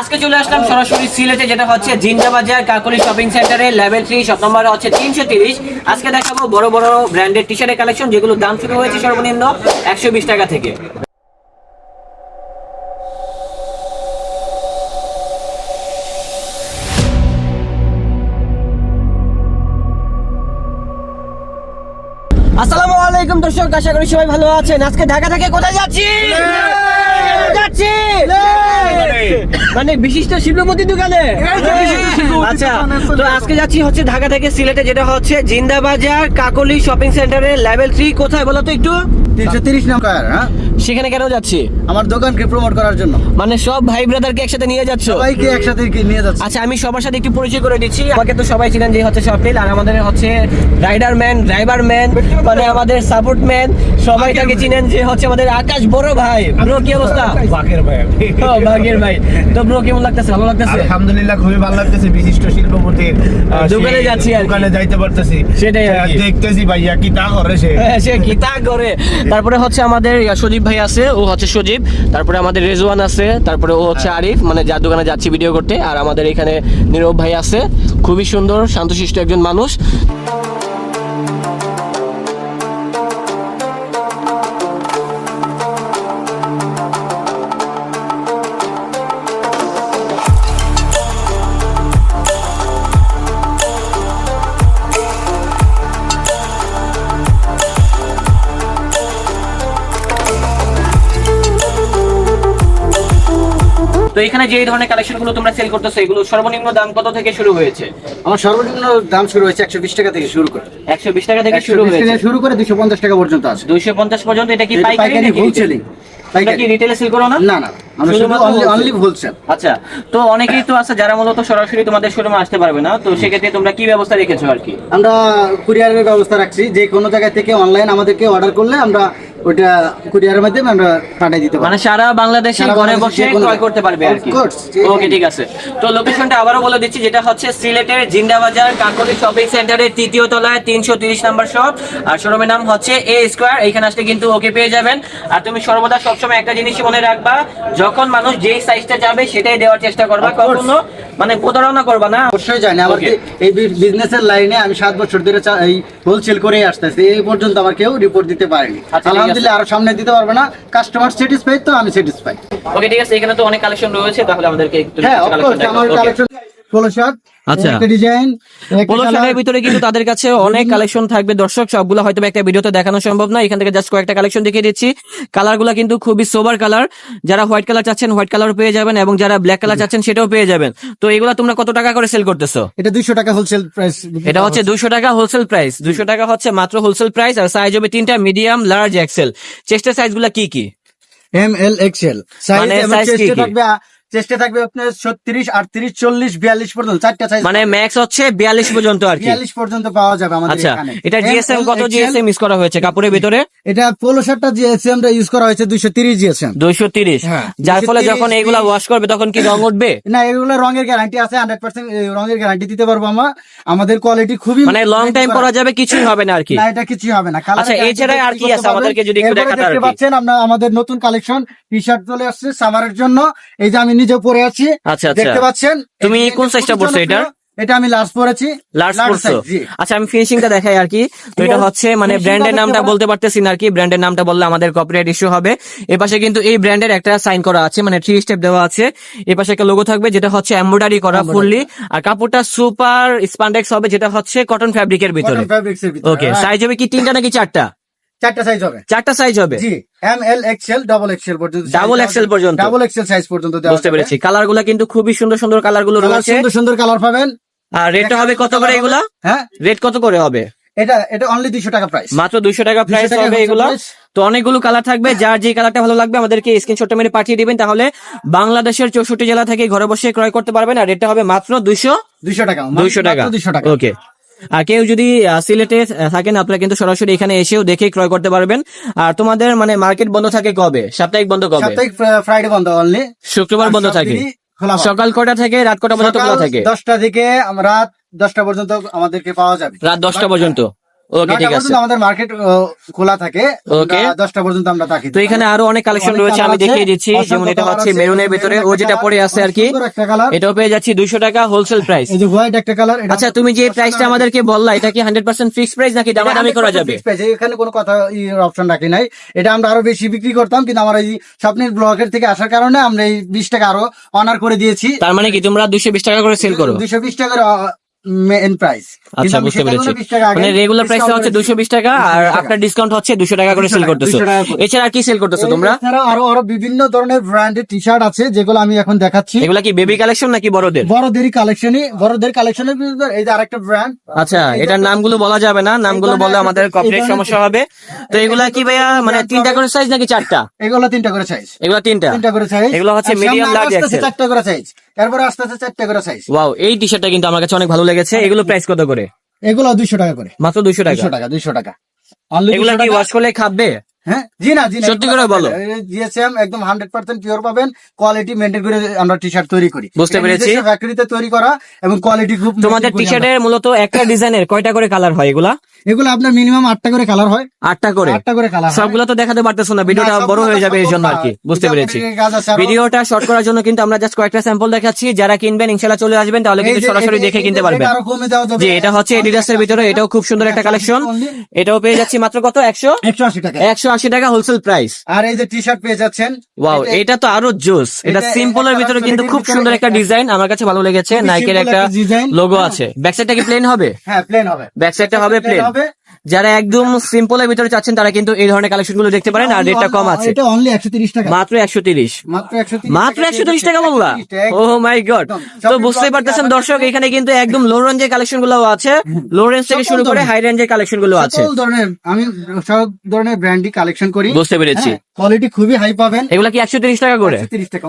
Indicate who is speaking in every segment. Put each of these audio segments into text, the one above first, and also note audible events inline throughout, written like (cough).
Speaker 1: আজকে চলে আসলাম সরাসরি সিলেটে, যেটা হচ্ছে জিন্দা বাজার কাকুলি শপিং সেন্টারে, লেভেল থ্রি, শপ নম্বর হচ্ছে তিনশো তিরিশ। আজকে দেখাবো বড় বড় ব্র্যান্ডের টি শার্টের কালেকশন যেগুলো দাম শুরু হয়েছে সর্বনিম্ন একশো বিশ টাকা থেকে। আসসালামু আলাইকুম দর্শক আশা করি সবাই ভালো আছেন। আজকে ঢাকা থেকে কোথায় যাচ্ছি? যাচ্ছি। মানে বিশিষ্ট শিল্পপতি দোকানে। আচ্ছা তো আজকে যাচ্ছি হচ্ছে ঢাকা থেকে সিলেটে যেটা হচ্ছে জিন্দাবাজার কাকলি শপিং সেন্টারে লেভেল থ্রি। কোথায় বলো তো একটু?
Speaker 2: তিনশো তিরিশ নম্বর হ্যাঁ?
Speaker 1: সেখানে কেন যাচ্ছি?
Speaker 2: আমার দোকানকে প্রমোট করার জন্য।
Speaker 1: মানে সব ভাই ব্রাদারকে একসাথে নিয়ে যাচ্ছ?
Speaker 2: সবাইকে একসাথে কি নিয়ে যাচ্ছে?
Speaker 1: আচ্ছা আমি সবার সাথে একটু পরিচয় করে দিচ্ছি। আমাকে তো সবাই চিনেন যে হচ্ছে স্বপ্নিল আর আমাদের হচ্ছে রাইডার ম্যান ড্রাইভার ম্যান মানে আমাদের সাপোর্ট ম্যান সবাই তাকে চিনেন যে হচ্ছে আমাদের আকাশ বড় ভাই। ব্রো কি অবস্থা?
Speaker 3: বাকের ভাই।
Speaker 1: ও, ভাগের ভাই। তো ব্রো কেমন লাগতেছে? ভালো লাগতেছে?
Speaker 3: আলহামদুলিল্লাহ খুবই ভালো লাগতেছে। বিশিষ্ট শিল্পপতির আহ,
Speaker 1: দোকানে যাচ্ছি আর কি।
Speaker 3: দোকানে যাইতে পারতেছি।
Speaker 1: সেটাই আর
Speaker 3: দেখতেছি ভাইয়া কি তা করে সে?
Speaker 1: হ্যাঁ, সে কি তা করে? তারপরে হচ্ছে আমাদের সজীব ভাই আছে, ও হচ্ছে সজীব, তারপরে আমাদের রেজওয়ান আছে, তারপরে ও হচ্ছে আরিফ মানে যার দোকানে যাচ্ছি ভিডিও করতে, আর আমাদের এখানে নীরব ভাই আছে, খুবই সুন্দর, শান্তশিষ্ট একজন মানুষ। তো এখানে যে ধরনের কালেকশনগুলো তোমরা সেল করতেছো এগুলো সর্বনিম্ন দাম কত থেকে শুরু হয়েছে?
Speaker 2: আমার সর্বনিম্ন দাম শুরু হয়েছে একশো বিশ টাকা থেকে শুরু করে।
Speaker 1: একশো বিশ টাকা থেকে শুরু হয়েছে।
Speaker 2: শুরু করে দুশো পঞ্চাশ টাকা পর্যন্ত আছে।
Speaker 1: দুইশো পঞ্চাশ পর্যন্ত এটা কি পাইকারি
Speaker 2: হোলসেলিং
Speaker 1: কি রিটেলে সেল করো না?
Speaker 2: না না আমরা। অনলি হোলসেল
Speaker 1: আচ্ছা তো অনেকেই তো আছে যারা মূলত সরাসরি তোমাদের শোরুমে আসতে পারবে না তো সেক্ষেত্রে তোমরা কি ব্যবস্থা রেখেছো আর কি?
Speaker 2: আমরা কুরিয়ারের ব্যবস্থা রাখছি যে কোনো জায়গা থেকে অনলাইন আমাদেরকে অর্ডার করলে আমরা ওইটা কুরিয়ারের মাধ্যমে আমরা পাঠিয়ে দিতে
Speaker 1: মানে সারা বাংলাদেশে ঘরে বসে ক্রয় করতে পারবে আর কি। ওকে ঠিক আছে। তো লোকেশনটা আবারও বলে দিচ্ছি যেটা হচ্ছে সিলেটের জিন্দাবাজার কাকলি শপিং সেন্টারের তৃতীয় তলায় তিনশো তিরিশ নাম্বার শপ আর শোরুমের নাম হচ্ছে এ স্কোয়ার এখানে আসলে কিন্তু ওকে পেয়ে যাবেন। আর তুমি সর্বদা সবসময় একটা জিনিস মনে রাখবা যখন মানুষ যেই সাইজটা যাবে সেটাই দেওয়ার চেষ্টা করবা কখনো মানে প্রতারণা করবা না।
Speaker 2: অবশ্যই জানি আমার এই বিজনেসের লাইনে আমি সাত বছর ধরে এই হোলসেল করেই আসতেছি এই পর্যন্ত আমার কেউ রিপোর্ট দিতে পারেনি।
Speaker 1: ঠিক
Speaker 2: আরও সামনে দিতে পারবে না। কাস্টমার স্যাটিসফাইড তো আমি স্যাটিসফাইড
Speaker 1: ওকে ঠিক আছে এখানে তো অনেক কালেকশন রয়েছে তাহলে আমাদেরকে একটু
Speaker 2: হ্যাঁ আমার কালেকশন
Speaker 1: আচ্ছা।
Speaker 2: ডিজাইন
Speaker 1: ভিতরে কিন্তু তাদের কাছে অনেক কালেকশন থাকবে। দর্শক সবগুলো হয়তো একটা ভিডিওতে দেখানো সম্ভব না। এখান থেকে জাস্ট কয়েকটা কালেকশন দেখিয়ে দিচ্ছি। কালারগুলো কিন্তু খুবই সোবার কালার যারা হোয়াইট কালার চাচ্ছেন হোয়াইট কালার পেয়ে যাবেন এবং যারা ব্ল্যাক কালার চাচ্ছেন সেটাও পেয়ে যাবেন। তো এগুলো তোমরা কত টাকা করে সেল করতেছো?
Speaker 2: এটা 200 টাকা হোলসেল প্রাইস
Speaker 1: এটা হচ্ছে দুশো টাকা হোলসেল প্রাইস দুশো টাকা হচ্ছে মাত্র হোলসেল প্রাইস আর সাইজ হবে তিনটা মিডিয়াম লার্জ এক্সেল চেস্টের সাইজগুলা কি কি?
Speaker 2: M L XL size? থাকবে চেস্টে থাকবে আপনার 36 38 40 42 পর্যন্ত চারটা সাইজ
Speaker 1: মানে ম্যাক্স হচ্ছে বিয়াল্লিশ পর্যন্ত আর
Speaker 2: 42 পর্যন্ত পাওয়া যাবে আমাদের
Speaker 1: আচ্ছা এটা জিএসএম কত জিএসএম ইউজ করা হয়েছে কাপড়ের ভিতরে?
Speaker 2: এটা পোলো শার্টটা জিএসএম টা ইউজ করা হয়েছে 230 জিএসএম
Speaker 1: দুইশো তিরিশ।
Speaker 2: হ্যাঁ,
Speaker 1: যার ফলে যখন এগুলা ওয়াশ করবে তখন কি রং উঠবে? (laughs)
Speaker 2: না এগুলো রঙের গ্যারান্টি আছে 100% রঙের গ্যারান্টি দিতে পারব আমরা। আমাদের কোয়ালিটি খুবই
Speaker 1: মানে লং টাইম পরা যাবে কিছুই হবে না আর কি।
Speaker 2: না এটা কিছুই হবে না।
Speaker 1: আচ্ছা, এছাড়া আর কি আছে? আমাদেরকে যদি একটু দেখতে
Speaker 2: পাচ্ছেন আমরা আমাদের নতুন কালেকশন টি শার্ট চলে আসছে সামারের জন্য। এই যে আমি নিজে পরে আছি।
Speaker 1: আচ্ছা, আচ্ছা।
Speaker 2: দেখতে পাচ্ছেন?
Speaker 1: তুমি কোন
Speaker 2: খুবই
Speaker 1: size টা পরছো
Speaker 2: জনপ্রিয়। এটা আমি লার্জ পরেছি।
Speaker 1: লার্জ পড়ছো
Speaker 2: জি।
Speaker 1: আচ্ছা আমি ফিনিশিংটা দেখাই আর কি। তো এটা হচ্ছে মানে ব্র্যান্ডের নামটা বলতে পারতেছি না আর কি। ব্র্যান্ডের নামটা বললে আমাদের কপিরাইট ইস্যু হবে। এ পাশে কিন্তু এই ব্র্যান্ডের একটা সাইন করা আছে মানে থ্রি স্টেপ দেওয়া আছে। এ পাশে একটা লোগো থাকবে যেটা হচ্ছে এমব্রয়ডারি করা ফুললি আর কাপড়টা সুপার স্পান্ডেক্স হবে যেটা হচ্ছে কটন ফ্যাব্রিকের ভিতরে।
Speaker 2: এর ভিতরে।
Speaker 1: ওকে সাইজ হবে কি তিনটা নাকি চারটা?
Speaker 2: চারটা সাইজ হবে।
Speaker 1: চারটা সাইজ হবে।
Speaker 2: G M L XL double XL পর্যন্ত
Speaker 1: Double XL পর্যন্ত?
Speaker 2: ডাবল এক্সেল সাইজ পর্যন্ত
Speaker 1: বুঝতে পেরেছি। কালারগুলা কিন্তু খুবই সুন্দর সুন্দর
Speaker 2: কালারগুলো
Speaker 1: রয়েছে।
Speaker 2: সুন্দর সুন্দর কালার পাবেন।
Speaker 1: আর রেটটা হবে কত করে এগুলা?
Speaker 2: হ্যাঁ?
Speaker 1: রেট কত করে হবে?
Speaker 2: এটা এটা অনলি 200 টাকা প্রাইস
Speaker 1: মাত্র দুইশো টাকা প্রাইস হবে এগুলো। তো অনেকগুলো কালার থাকবে। যার যে কালারটা ভালো লাগবে আমাদেরকে স্ক্রিনশটটা মেরে পাঠিয়ে দিবেন। তাহলে বাংলাদেশের চৌষট্টি জেলা থেকে ঘরে বসে ক্রয় করতে পারবেন। আর রেটটা হবে মাত্র দুইশো
Speaker 2: 200 টাকা
Speaker 1: দুইশো টাকা।
Speaker 2: 200 টাকা।
Speaker 1: ওকে আর কেউ যদি সিলেটে থাকেন আপনারা কিন্তু সরাসরি এখানে এসেও দেখে ক্রয় করতে পারবেন। আর তোমাদের মানে মার্কেট বন্ধ থাকে কবে? সাপ্তাহিক বন্ধ কবে?
Speaker 2: সাপ্তাহিক ফ্রাইডে বন্ধ অনলি
Speaker 1: শুক্রবার বন্ধ থাকে। সকাল কটা থেকে রাত কটা পর্যন্ত খোলা থাকে?
Speaker 2: দশটা থেকে রাত দশটা পর্যন্ত আমাদেরকে পাওয়া যাবে।
Speaker 1: রাত দশটা পর্যন্ত? ওকে ঠিক আছে।
Speaker 2: আমাদের মার্কেট খোলা থাকে. আমরা দশটা পর্যন্ত আমরা থাকি
Speaker 1: তো এখানে আরও অনেক কালেকশন রয়েছে আমি দেখিয়ে দিচ্ছি। যেমন এটা হচ্ছে মেরুনের ভিতরে ও যেটা পরে আছে আর কি। এটাও পেয়ে যাচ্ছি টাকা হোলসেল প্রাইস
Speaker 2: এই যে হোয়াইট একটা কালার
Speaker 1: আচ্ছা তুমি যে প্রাইসটা আমাদেরকে বললা এটা কি হান্ড্রেড পার্সেন্ট ফিক্স প্রাইস নাকি দামাদামি করা যাবে?
Speaker 2: এখানে কোনো কথা অপশন রাখি নাই। এটা আমরা আরও বেশি বিক্রি করতাম কিন্তু আমার এই স্বপ্নের ব্লকের থেকে আসার কারণে আমরা এই বিশ টাকা আরও অনার করে দিয়েছি।
Speaker 1: তার মানে কি তোমরা দুইশো বিশ টাকা করে সেল করো?
Speaker 2: দুইশো বিশ মেন প্রাইস
Speaker 1: আচ্ছা বুঝতে পেরেছি। মানে রেগুলার প্রাইসটা হচ্ছে দুশো বিশ টাকা আর আপনার ডিসকাউন্ট হচ্ছে দুশো টাকা করে সেল করতেছো। এছাড়া আর কি সেল করতেছো তোমরা?
Speaker 2: আরও আরও বিভিন্ন ধরনের ব্র্যান্ডের টি শার্ট আছে যেগুলো আমি এখন দেখাচ্ছি।
Speaker 1: এগুলা কি বেবি কালেকশন নাকি বড়দের?
Speaker 2: বড়দেরই কালেকশনই বড়দের কালেকশনের ভিতরে এই যে আরেকটা ব্র্যান্ড
Speaker 1: আচ্ছা এটার নামগুলো বলা যাবে না। নামগুলো বললে আমাদের কপিরাইট সমস্যা হবে। তো এগুলা কি ভাইয়া মানে তিনটা করে সাইজ নাকি চারটা?
Speaker 2: এগুলো তিনটা করে সাইজ
Speaker 1: এগুলো তিনটা?
Speaker 2: তিনটা করে সাইজ
Speaker 1: এগুলো হচ্ছে large, XL।
Speaker 2: চারটা করে সাইজ এরপরে আস্তে আস্তে চারটা করে সাইজ
Speaker 1: ওয়াও এই টি শার্টটা কিন্তু আমার কাছে অনেক ভালো লেগেছে এগুলো প্রাইস কত করে?
Speaker 2: এগুলো দুইশো টাকা করে।
Speaker 1: মাত্র দুইশো টাকা?
Speaker 2: দুইশো টাকা দুইশো টাকা। এগুলো
Speaker 1: এগুলা
Speaker 2: 200
Speaker 1: কি ওয়াশ করলে খাবে?
Speaker 2: হ্যাঁ? জি না জি
Speaker 1: সত্যি করে বলো।
Speaker 2: জিএসএম একদম হান্ড্রেড পার্সেন্ট পিওর পাবেন। কোয়ালিটি মেনটেন করে আমরা টি শার্ট তৈরি করি।
Speaker 1: বুঝতে পেরেছি।
Speaker 2: ফ্যাক্টরিতে তৈরি করা এবং কোয়ালিটি খুব
Speaker 1: তোমাদের টি শার্টের মূলত একটা ডিজাইনের কয়টা করে কালার হয় এগুলা?
Speaker 2: এগুলো আপনার মিনিমাম আটটা করে কালার হয়।
Speaker 1: আটটা করে?
Speaker 2: আটটা করে কালার
Speaker 1: সবগুলো তো দেখাতে পারতেছো না ভিডিওটা বড় হয়ে যাবে এই জন্য আর কি। বুঝতে পেরেছি। ভিডিওটা শর্ট করার জন্য কিন্তু আমরা জাস্ট কয়েকটা স্যাম্পল দেখাচ্ছি। যারা কিনবেন ইনশাল্লাহ চলে আসবেন তাহলে কিন্তু সরাসরি দেখে কিনতে পারবেন। এটা হচ্ছে এডিডাস এর ভিতরে এটাও খুব সুন্দর একটা কালেকশন এটাও পেয়ে যাচ্ছি মাত্র কত? একশো?
Speaker 2: একশো আশি টাকা
Speaker 1: একশো আশি টাকা হোলসেল প্রাইস
Speaker 2: আর এই যে টি শার্ট পেয়ে যাচ্ছেন
Speaker 1: ওয়াও এটা তো আরও জোস এটা সিম্পল
Speaker 2: এর
Speaker 1: ভিতরে কিন্তু খুব সুন্দর একটা ডিজাইন আমার কাছে ভালো লেগেছে। নাইকের একটা লোগো
Speaker 2: হ্যাঁ।
Speaker 1: আছে। ব্যাক সাইডটা কি প্লেন হবে?
Speaker 2: হ্যাঁ প্লেন হবে।
Speaker 1: ব্যাক সাইডটা হবে প্লেন
Speaker 2: হবে।
Speaker 1: যারা একদম সিম্পল এর ভিতরে চাচ্ছেন তারা কিন্তু এই ধরনের কালেকশনগুলো দেখতে পারেন আর রেটটা কম আছে।
Speaker 2: এটা অনলি একশো তিরিশ টাকা।
Speaker 1: মাত্র একশো তিরিশ।
Speaker 2: মাত্র একশো
Speaker 1: মাত্র তিরিশ টাকা বললা? ও মাই গড তো বুঝতেই পারতেছেন দর্শক এখানে কিন্তু একদম লো রেঞ্জের কালেকশনগুলো আছে। লো রেঞ্জ থেকে শুরু করে হাই রেঞ্জের কালেকশনগুলো আছে।
Speaker 2: সকল ধরনের আমি সব ধরনের ব্র্যান্ডই কালেকশন করি।
Speaker 1: বুঝতে পেরেছি।
Speaker 2: কোয়ালিটি খুবই হাই পাবেন।
Speaker 1: এগুলো কি একশো তিরিশ টাকা করে?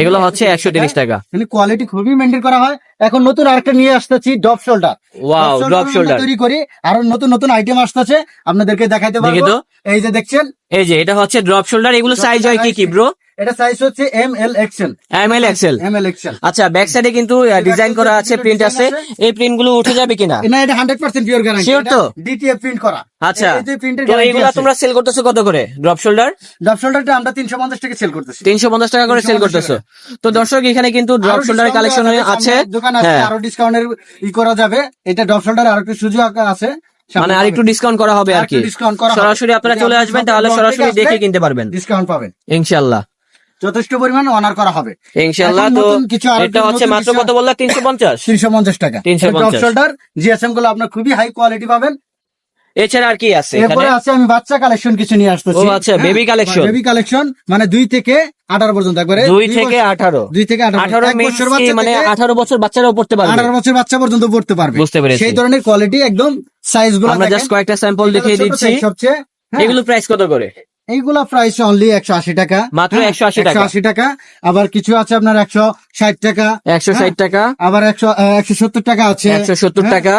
Speaker 1: এগুলো হচ্ছে একশো তিরিশ টাকা।
Speaker 2: কিন্তু কোয়ালিটি খুবই মেনটেন করা হয়। এখন নতুন আরেকটা নিয়ে আসতেছি drop shoulder
Speaker 1: wow drop shoulder
Speaker 2: তৈরি করি আরও নতুন নতুন আইটেম আসতেছে আপনাদেরকে দেখাইতে
Speaker 1: দেখি
Speaker 2: পারব। এই যে দেখছেন?
Speaker 1: এই যে এটা হচ্ছে ড্রপ শোল্ডার এগুলো সাইজ হয় কি কি ব্রো
Speaker 2: এটা সাইজ হচ্ছে M L XL
Speaker 1: M L XL
Speaker 2: M L XL
Speaker 1: আচ্ছা ব্যাক সাইডে কিন্তু ডিজাইন করা আছে প্রিন্ট আছে। এই প্রিন্টগুলো উঠে যাবে কিনা?
Speaker 2: না এটা hundred percent pure guarantee
Speaker 1: Sure তো?
Speaker 2: ডিটিএফ প্রিন্ট করা।
Speaker 1: আচ্ছা।
Speaker 2: এই যে প্রিন্টের
Speaker 1: তো এগুলা তোমরা সেল করতেছো কত করে? ড্রপ শোল্ডার
Speaker 2: ডপ শোল্ডারটা আমরা তিনশো পঞ্চাশ টাকা সেল করতেছি।
Speaker 1: তিনশো পঞ্চাশ টাকা করে সেল করতেছো। তো দর্শক এখানে কিন্তু ড্রপ
Speaker 2: discount
Speaker 1: কালেকশন আছে
Speaker 2: সামনে দোকান আছে
Speaker 1: হ্যাঁ।
Speaker 2: আরও ডিসকাউন্টের ই করা যাবে। এটা ডপ শোল্ডার আর একটু সুযোগ আছে
Speaker 1: মানে আর একটু ডিসকাউন্ট করা হবে আর কি।
Speaker 2: করা
Speaker 1: সরাসরি আপনারা চলে আসবেন তাহলে সরাসরি দেখে কিনতে পারবেন।
Speaker 2: ডিসকাউন্ট পাবেন।
Speaker 1: ইনশাল্লাহ
Speaker 2: যথেষ্ট পরিমাণ অনার করা হবে।
Speaker 1: ইনশাল্লাহ
Speaker 2: এখন
Speaker 1: তো
Speaker 2: কিছু
Speaker 1: এটা হচ্ছে মাত্র কত বললা? তিনশো পঞ্চাশ?
Speaker 2: তিনশো পঞ্চাশ টাকা।
Speaker 1: 350
Speaker 2: শোল্ডার জিএসএমগুলো আপনার খুবই হাই কোয়ালিটি পাবেন।
Speaker 1: এছাড়া আর কি আছে
Speaker 2: এরপরে আছে আমি বাচ্চা কালেকশন কিছু নিয়ে আসতেছি।
Speaker 1: ও আচ্ছা, baby collection।
Speaker 2: বেবি কালেকশন মানে দুই থেকে আঠারো পর্যন্ত একবারে।
Speaker 1: দুই থেকে আঠারো।
Speaker 2: দুই থেকে আঠারো। বছর? বাচ্চা
Speaker 1: মানে আঠারো বছর বাচ্চারাও পড়তে পারবে?
Speaker 2: আঠারো বছর বাচ্চা পর্যন্ত পড়তে পারবে।
Speaker 1: বুঝতে পেরেছি।
Speaker 2: সেই ধরনের কোয়ালিটি একদম সাইজগুলো
Speaker 1: আমরা জাস্ট কয়েকটা স্যাম্পল দেখিয়ে দিচ্ছি।
Speaker 2: সবচেয়ে হ্যাঁ,
Speaker 1: এগুলো প্রাইস কত করে?
Speaker 2: এইগুলা প্রাইস অনলি একশো আশি টাকা
Speaker 1: মাত্র
Speaker 2: একশো
Speaker 1: আশি টাকা।
Speaker 2: আশি টাকা। আবার কিছু আছে আপনার একশো ষাট টাকা
Speaker 1: একশো ষাট টাকা।
Speaker 2: আবার একশো একশো সত্তর টাকা আছে।
Speaker 1: একশো সত্তর
Speaker 2: হ্যাঁ,
Speaker 1: টাকা।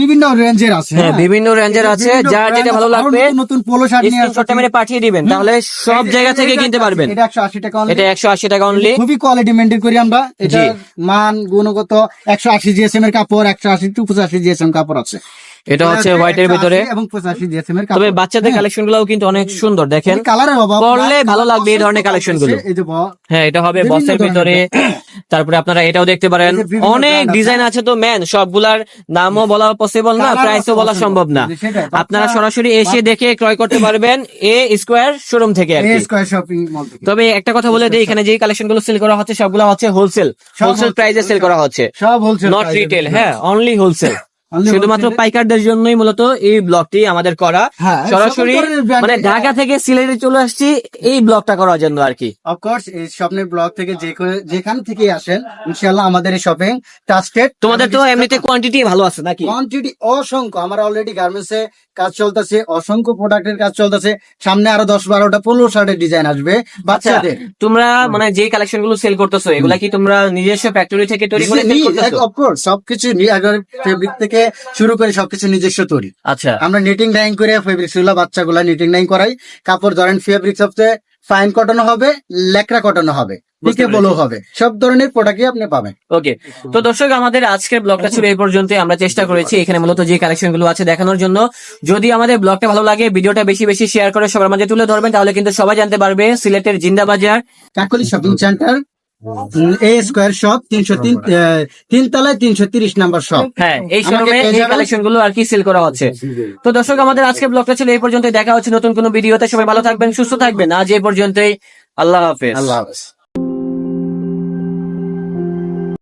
Speaker 2: বিভিন্ন রেঞ্জের আছে
Speaker 1: হ্যাঁ বিভিন্ন রেঞ্জের আছে যার যেটা ভালো লাগবে
Speaker 2: নতুন পোলো শার্ট নিয়ে
Speaker 1: স্ক্রিনশটটা মেরে পাঠিয়ে দিবেন তাহলে সব জায়গা থেকে কিনতে পারবেন।
Speaker 2: এটা একশো আশি টাকা only।
Speaker 1: এটা একশো আশি টাকা অনলি
Speaker 2: খুবই কোয়ালিটি মেনটেন করি আমরা। এটা মান গুণগত একশো আশি জিএসএম এর কাপড় একশো আশি টু পঁচাশি জিএসএম কাপড় আছে।
Speaker 1: এটা হচ্ছে হোয়াইটের ভিতরে।
Speaker 2: এবং পঁচাশি জিএসএম এর
Speaker 1: তবে বাচ্চাদের কালেকশন গুলাও কিন্তু অনেক সুন্দর দেখেন।
Speaker 2: কালারের অভাব
Speaker 1: পরলে ভালো লাগবে এই ধরনের
Speaker 2: কালেকশনগুলো যে
Speaker 1: হ্যাঁ এটা হবে বসের ভিতরে। তারপরে আপনারা এটাও দেখতে পারেন। অনেক ডিজাইন আছে। তো ম্যান সবগুলার নামও বলা পসিবল না প্রাইসও বলা সম্ভব না। আপনারা সরাসরি এসে দেখে ক্রয় করতে পারবেন এ স্কোয়ার শোরুম থেকে তবে একটা কথা বলে দিই এখানে যে কালেকশনগুলো সেল করা হচ্ছে সবগুলো হচ্ছে হোলসেল হোলসেল প্রাইসে সেল করা হচ্ছে।
Speaker 2: সব হোলসেল
Speaker 1: নট রিটেল হ্যাঁ অনলি হোলসেল শুধুমাত্র পাইকারদের জন্যই মূলত এই ব্লগটি আমাদের করা।
Speaker 2: হ্যাঁ,
Speaker 1: সরাসরি মানে ঢাকা থেকে সিলেটে চলে আসছি এই ব্লগটা করার জন্য আর কি।
Speaker 2: অফকোর্স এই স্বপ্নের ব্লগ থেকে যে যেখান থেকে আসেন ইনশাআল্লাহ আমাদের এই শপিং ট্রাস্টেড
Speaker 1: তোমাদের তো এমনিতে কোয়ান্টিটি ভালো আছে নাকি?
Speaker 2: কোয়ান্টিটি অসংখ্য। আমার অলরেডি গার্মেন্টস কাজ চলতেছে অসংখ্য প্রোডাক্টের কাজ চলতেছে। সামনে আরও দশ বারোটা পনেরো শার্টের ডিজাইন আসবে
Speaker 1: আচ্ছা
Speaker 2: বাচ্চাদের
Speaker 1: তোমরা মানে যে কালেকশনগুলো সেল করতেছো এগুলা কি তোমরা নিজস্ব ফ্যাক্টরি থেকে তৈরি করে
Speaker 2: অফকোর্স সবকিছু ফেব্রিক থেকে শুরু করে সবকিছু নিজস্ব তৈরি।
Speaker 1: আচ্ছা।
Speaker 2: আমরা নিটিং ডাইং করে ফেব্রিকগুলা বাচ্চাগুলা নিটিং ডাইং করাই। কাপড় ধরেন ফেব্রিক সবচেয়ে ফাইন কটন হবে লেকড়া কটন হবে সব ধরনের প্রোডাক্টই আপনি পাবেন।
Speaker 1: ওকে তো দর্শক আমাদের আজকের ব্লগটা ছিল এই পর্যন্ত আমরা চেষ্টা করেছি এখানে মূলত যে কালেকশনগুলো আছে দেখানোর জন্য। যদি আমাদের ব্লগটা ভালো লাগে ভিডিওটা বেশি বেশি শেয়ার করে সবার মাঝে তুলে ধরবেন তাহলে কিন্তু সবাই জানতে পারবে সিলেটের Zindabazar
Speaker 2: Kakoli shopping centre A square shop তিনশো তিন তিন তলায় তিনশো তিরিশ নাম্বার শপ
Speaker 1: হ্যাঁ এই শোরুমে এই কালেকশনগুলো আর কি সেল করা হচ্ছে। তো দর্শক আমাদের আজকে ব্লগটা ছিল এই পর্যন্ত দেখা হচ্ছে নতুন কোনো ভিডিওতে সবাই ভালো থাকবেন সুস্থ থাকবেন। আজ এই পর্যন্তই। আল্লাহ হাফেজ।
Speaker 2: আল্লাহ হাফেজ।